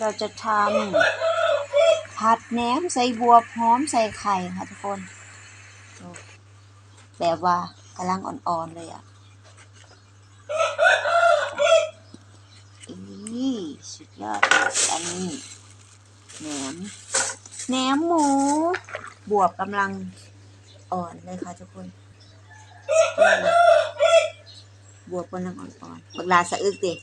เราจะทำผัดแหนมใส่บัวพร้อมใส่ไข่ค่ะทุกคน แบบว่ากำลังอ่อนๆเลยอะอีสุดยอดอันนี้แหนมแหนมหมู บวบกำลังอ่อนเลยค่ะทุกคนบวบกำลังอ่อนๆบักลาสะอึกดิ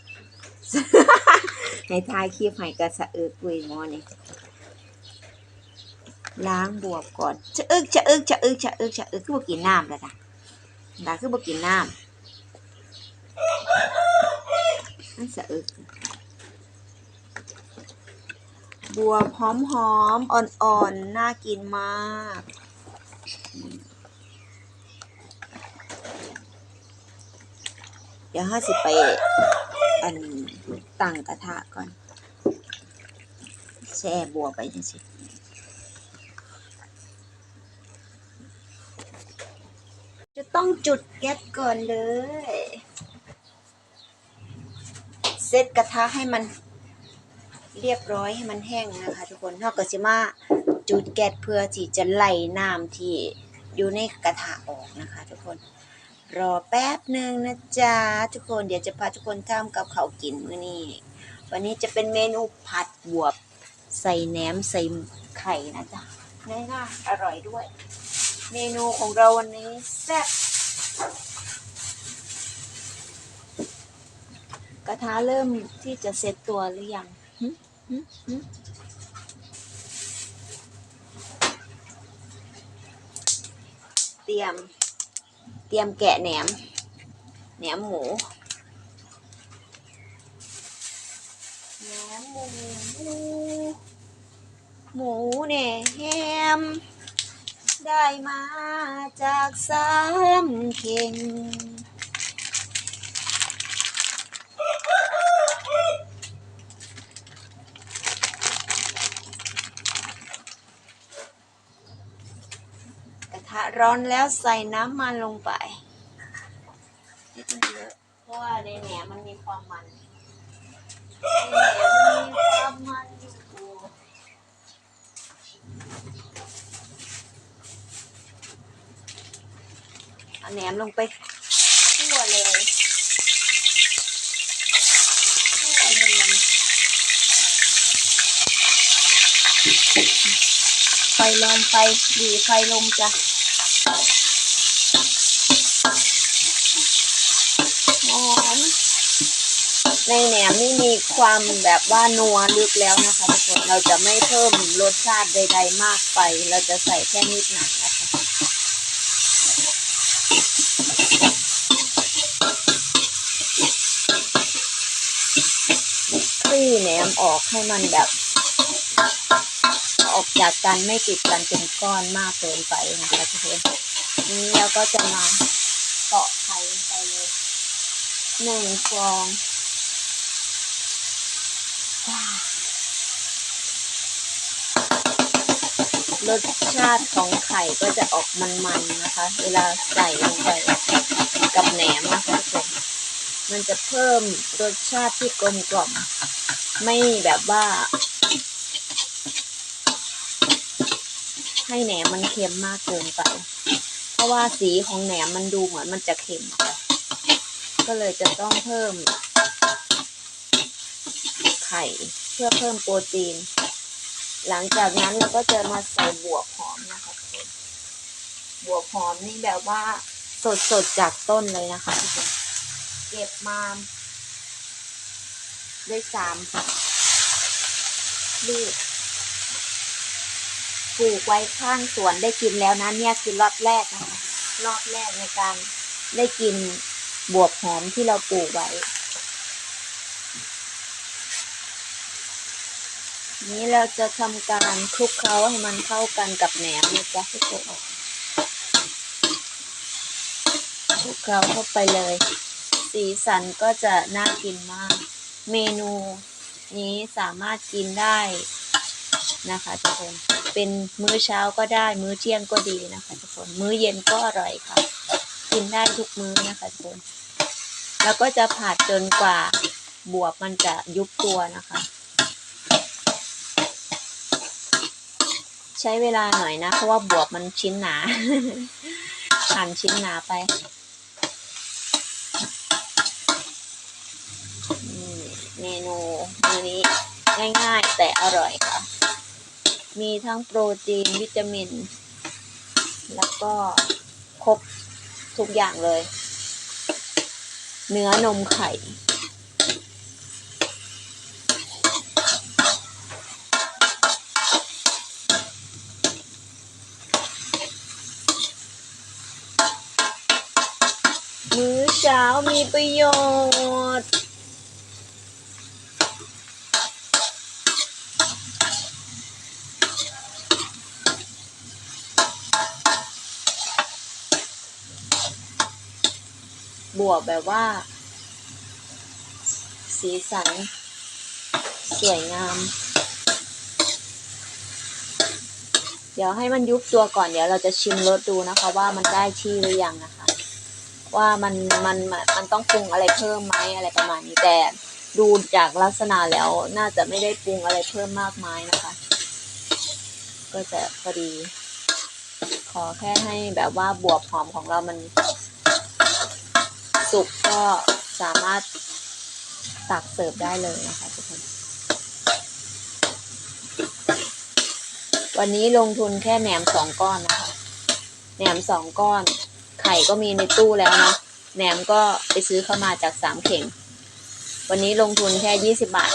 ในท้ายคลิปให้กระสะอึกปุยมอนี่ล้างบวบก่อนจะอึกจะอึกจะอึกจะอึกจะอึกคือบ่กินน้ำแล้วนะดาคือบ่กินน้ำนั่นสะอึกบวบหอมหอมอ่อนๆน่ากินมากเดี๋ยวห้าสิบไปอัน ตั้งกระทะก่อน แช่บัวไปจังสิจะต้องจุดแก๊สก่อนเลย เซตกระทะให้มันเรียบร้อยให้มันแห้งนะคะ ทุกคนเท่ากับสิมาจุดแก๊สเพื่อที่จะไล่น้ำที่อยู่ในกระทะออกนะคะ ทุกคน รอแป๊บหนึ่งนะจ๊ะทุกคนเดี๋ยวจะพาทุกคนทำกับเขากินมื้อนี้ วันนี้จะเป็นเมนูผัดบวบ ใส่แหนมใส่ไข่นะจ๊ะง่ายๆอร่อยด้วย เมนูของเราวันนี้แซ่บกระทะเริ่มที่จะเซ็ตตัวหรือยังเตรียม เตรียมแกะแหนม แหนมหมู แหนมหมู หมูเนี่ยแฮมได้มาจากสามเข่ง ก ร้อนแล้วใส่น้ำมันลงไปไม่ต้องเยอะเพราะว่าในแหนมมันมีความมันในแหนมมีความมันอยู่เอาแหนมลงไปคั่วเลยคั่วเลยไฟลงไปดีไฟลงจ้ะ ในแหนมนี่มีความแบบว่านัวลึกแล้วนะคะทุกคนเราจะไม่เพิ่มรสชาติใด ๆ มากไป เราจะใส่แค่นิดหน่อยนะคะคลี่แหนมออกให้มันแบบ ออกจากกันไม่ติดกันเป็นก้อนมากเกินไปนะคะทุกคนนี้เราก็จะมาเกาะไข่ลงไปเลยหนึ่งฟองว้ารสชาติของไข่ก็จะออกมันๆนะคะ เวลาใส่ลงไปกับแหนมนะคะทุกคนมันจะเพิ่มรสชาติที่กลมกล่อม ไม่แบบว่า ให้แหนมมันเค็มมากเกินไป เพราะว่าสีของแหนมมันดูเหมือนมันจะเค็ม ก็เลยจะต้องเพิ่ม ไข่เพื่อเพิ่มโปรตีน หลังจากนั้นเราก็จะมาใส่บวบหอมนะคะทุกคนบวบหอมนี่แบบว่าสดๆจากต้นเลยนะคะทุกคนเก็บมาได้สามลูก ปลูกไว้ข้างสวนได้กินแล้วนะเนี่ยคือรอบแรกนะคะรอบแรกในการได้กินบวบหอมที่เราปลูกไว้ นี้เราจะทำการคลุกเคล้าให้มันเข้ากันกับแหนมนะจ๊ะทุกคนคลุกเคล้าเข้าไปเลย สีสันก็จะน่ากินมาก เมนูนี้สามารถกินได้ นะคะทุกคนเป็นมื้อเช้าก็ได้ มื้อเที่ยงก็ดีนะคะทุกคนมื้อเย็นก็อร่อยค่ะ กินได้ทุกมื้อนะคะทุกคน แล้วก็จะผัดจนกว่าบวบมันจะยุบตัวนะคะ ใช้เวลาหน่อยนะเพราะว่าบวบมันชิ้นหนาหั่นชิ้นหนาไปเมนูมื้อนี้ง่ายๆแต่อร่อยค่ะ มีทั้งโปรตีนวิตามิน แล้วก็ครบทุกอย่างเลย เนื้อนมไข่ มื้อเช้ามีประโยชน์ บวกแบบว่า สีสัน สวยงาม เดี๋ยวให้มันยุบตัวก่อนเดี๋ยวเราจะชิมรสดูนะคะว่ามันได้ที่หรือยังนะคะ ว่ามันมันมันมันต้องปรุงอะไรเพิ่มไหมอะไรประมาณนี้แต่ดูจากลักษณะแล้วน่าจะไม่ได้ปรุงอะไรเพิ่มมากมายนะคะ ก็จะพอดี ขอแค่ให้แบบว่าบวบหอมของเรามัน สุกก็สามารถตักเสิร์ฟได้เลยนะคะทุกคน วันนี้ลงทุนแค่แหนมสองก้อนนะคะ แหนมสองก้อน ไข่ก็มีในตู้แล้วเนาะ แหนมก็ไปซื้อเข้ามาจากสามเข่ง วันนี้ลงทุนแค่ยี่สิบาท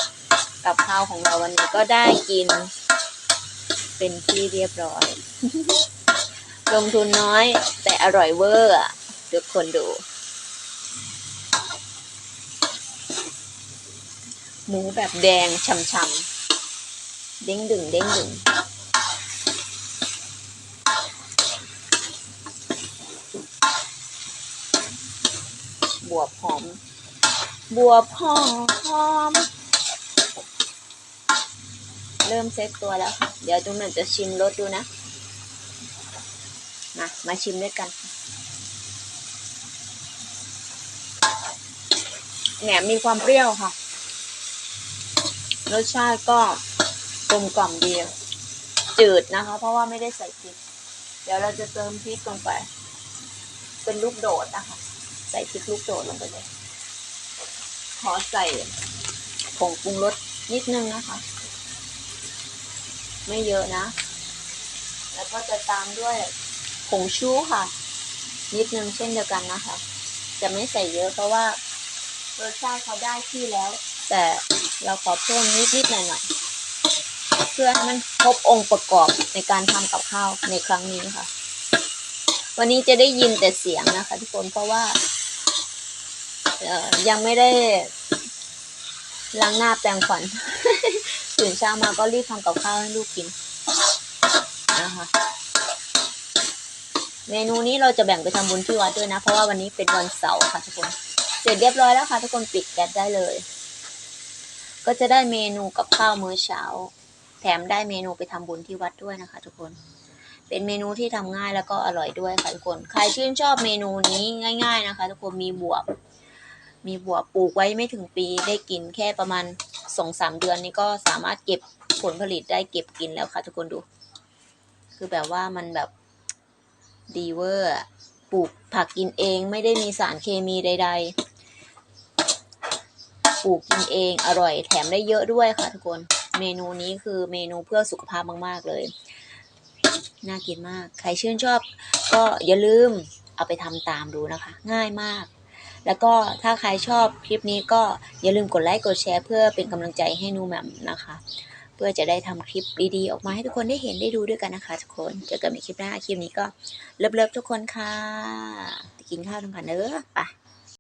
กับข้าวของเราวันนี้ก็ได้กิน เป็นที่เรียบร้อย ลงทุนน้อยแต่อร่อยเวอร์ทุกคนดู หมูแบบแดงช่ำๆเด้งดึงเด้งดึงบวบหอม บวบหอมหอม เริ่มเซ็ตตัวแล้วค่ะ เดี๋ยวจุ๊มมันจะชิมรสดูนะมามาชิมด้วยกันแหนมมีความเปรี้ยวค่ะ รสชาติก็กลมกล่อมดีจืดนะคะ เพราะว่าไม่ได้ใส่พริก เดี๋ยวเราจะเติมพริกลงไป เป็นลูกโดดนะคะ ใส่พริกลูกโดดลงไปเลย ขอใส่ผงปรุงรสนิดนึงนะคะ ไม่เยอะนะ แล้วก็จะตามด้วยผงชูค่ะ นิดนึงเช่นเดียวกันนะคะ จะไม่ใส่เยอะเพราะว่ารสชาติเขาได้ที่แล้ว แต่ เราขอเพิ่มนิดนิดๆหน่อยหน่อยๆเพื่อให้มันครบองค์ประกอบในการทำกับข้าวในครั้งนี้ค่ะ วันนี้จะได้ยินแต่เสียงนะคะทุกคนเพราะว่าเออยังไม่ได้ล้างหน้าแปรงฟันตื่นเช้ามาก็รีบทำกับข้าวให้ลูกกินนะคะเมนูนี้เราจะแบ่งไปทำบุญที่วัดด้วยนะ เพราะว่าวันนี้เป็นวันเสาร์ค่ะทุกคน เสร็จเรียบร้อยแล้วค่ะทุกคนปิดแก๊สได้เลย ก็จะได้เมนูกับข้าวมื้อเช้า แถมได้เมนูไปทำบุญที่วัดด้วยนะคะ ทุกคน เป็นเมนูที่ทำง่ายแล้วก็อร่อยด้วยค่ะทุกคน ใครชื่นชอบเมนูนี้ง่าย ๆนะคะ ทุกคนมีบวบ มีบวบปลูกไว้ไม่ถึงปีได้กินแค่ประมาณสองสามเดือนนี้ก็สามารถเก็บผลผลิตได้เก็บกินแล้วค่ะทุกคนดู คือแบบว่ามันแบบดีเวอร์ปลูกผักกินเองไม่ได้มีสารเคมีใด ๆ ปลูกกินเองอร่อยแถมได้เยอะด้วยค่ะทุกคน เมนูนี้คือเมนูเพื่อสุขภาพมากๆเลย น่ากินมาก ใครชื่นชอบ ก็อย่าลืมเอาไปทำตามดูนะคะ ง่ายมาก แล้วก็ถ้าใครชอบคลิปนี้ก็อย่าลืมกดไลค์กดแชร์เพื่อเป็นกำลังใจให้นูแหม่มนะคะ เพื่อจะได้ทำคลิปดีๆ ออกมาให้ทุกคนได้เห็นได้ดูด้วยกันนะคะทุกคนเจอกันในคลิปหน้าคลิปนี้ก็เลิฟๆทุกคนค่ะกินข้าวทั้งกันเด้อไป